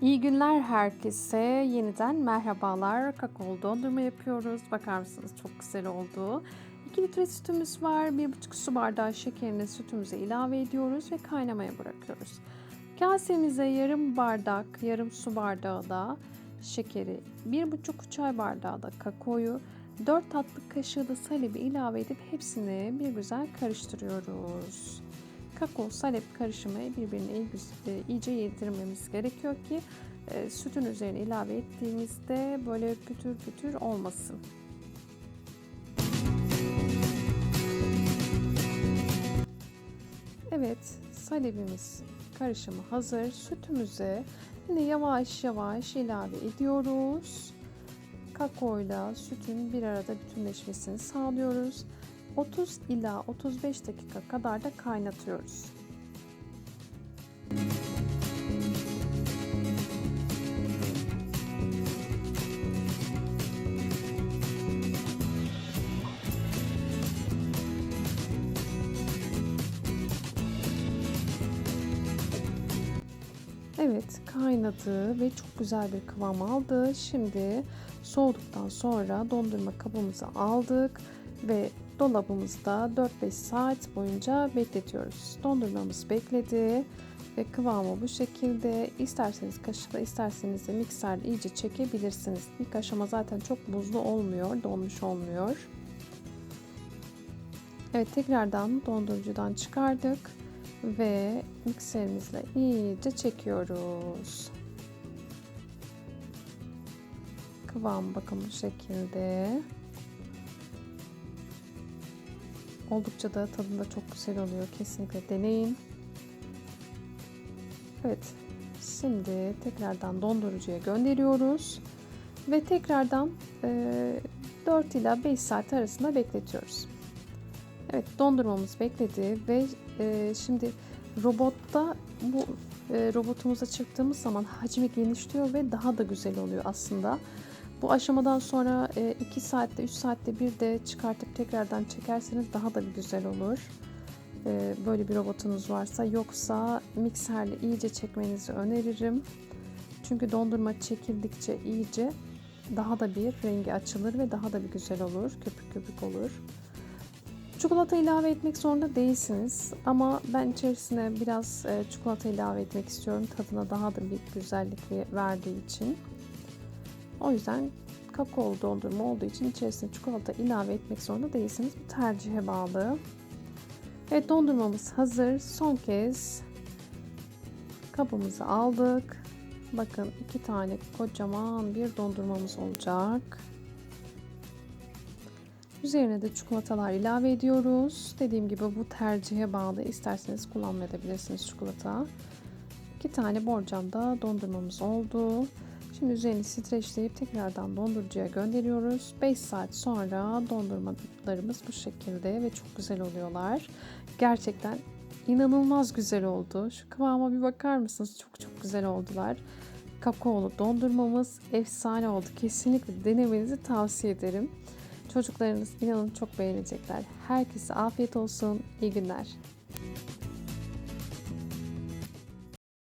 İyi günler herkese. Yeniden merhabalar. Kakaolu dondurma yapıyoruz. Bakar mısınız çok güzel oldu. 2 litre sütümüz var. 1,5 su bardağı şekerini sütümüze ilave ediyoruz ve kaynamaya bırakıyoruz. Kasemize yarım bardak, yarım su bardağı da şekeri, 1,5 çay bardağı da kakaoyu, 4 tatlı kaşığı da salebi ilave edip hepsini bir güzel karıştırıyoruz kakao salep karışımı birbirine iyi, iyice yedirmemiz gerekiyor ki e, sütün üzerine ilave ettiğimizde böyle pütür pütür olmasın. Evet, salebimiz karışımı hazır. Sütümüze yine yavaş yavaş ilave ediyoruz. Kakaoyla sütün bir arada bütünleşmesini sağlıyoruz. 30 ila 35 dakika kadar da kaynatıyoruz. Evet kaynadı ve çok güzel bir kıvam aldı. Şimdi soğuduktan sonra dondurma kabımıza aldık ve dolabımızda 4-5 saat boyunca bekletiyoruz. Dondurmamız bekledi ve kıvamı bu şekilde. İsterseniz kaşıkla isterseniz de mikserle iyice çekebilirsiniz. İlk aşama zaten çok buzlu olmuyor, donmuş olmuyor. Evet tekrardan dondurucudan çıkardık ve mikserimizle iyice çekiyoruz. Kıvam bakın bu şekilde. Oldukça da tadında çok güzel oluyor. Kesinlikle deneyin. Evet. Şimdi tekrardan dondurucuya gönderiyoruz. Ve tekrardan e, 4 ila 5 saat arasında bekletiyoruz. Evet dondurmamız bekledi ve e, şimdi robotta bu e, robotumuza çıktığımız zaman hacmi genişliyor ve daha da güzel oluyor aslında. Bu aşamadan sonra 2 e, saatte 3 saatte bir de çıkartıp tekrardan çekerseniz daha da güzel olur. E, böyle bir robotunuz varsa yoksa mikserle iyice çekmenizi öneririm. Çünkü dondurma çekildikçe iyice daha da bir rengi açılır ve daha da bir güzel olur. Köpük köpük olur. Çikolata ilave etmek zorunda değilsiniz ama ben içerisine biraz e, çikolata ilave etmek istiyorum. Tadına daha da bir güzellik verdiği için. O yüzden kakaolu dondurma olduğu için içerisine çikolata ilave etmek zorunda değilsiniz. Bu tercihe bağlı. Evet dondurmamız hazır. Son kez kabımızı aldık. Bakın iki tane kocaman bir dondurmamız olacak. Üzerine de çikolatalar ilave ediyoruz. Dediğim gibi bu tercihe bağlı. İsterseniz kullanmayabilirsiniz çikolata. İki tane borcamda dondurmamız oldu. Şimdi üzerini streçleyip tekrardan dondurucuya gönderiyoruz. 5 saat sonra dondurmalarımız bu şekilde ve çok güzel oluyorlar. Gerçekten inanılmaz güzel oldu. Şu kıvama bir bakar mısınız? Çok çok güzel oldular. Kakaolu dondurmamız efsane oldu. Kesinlikle denemenizi tavsiye ederim. Çocuklarınız inanın çok beğenecekler. Herkese afiyet olsun. İyi günler.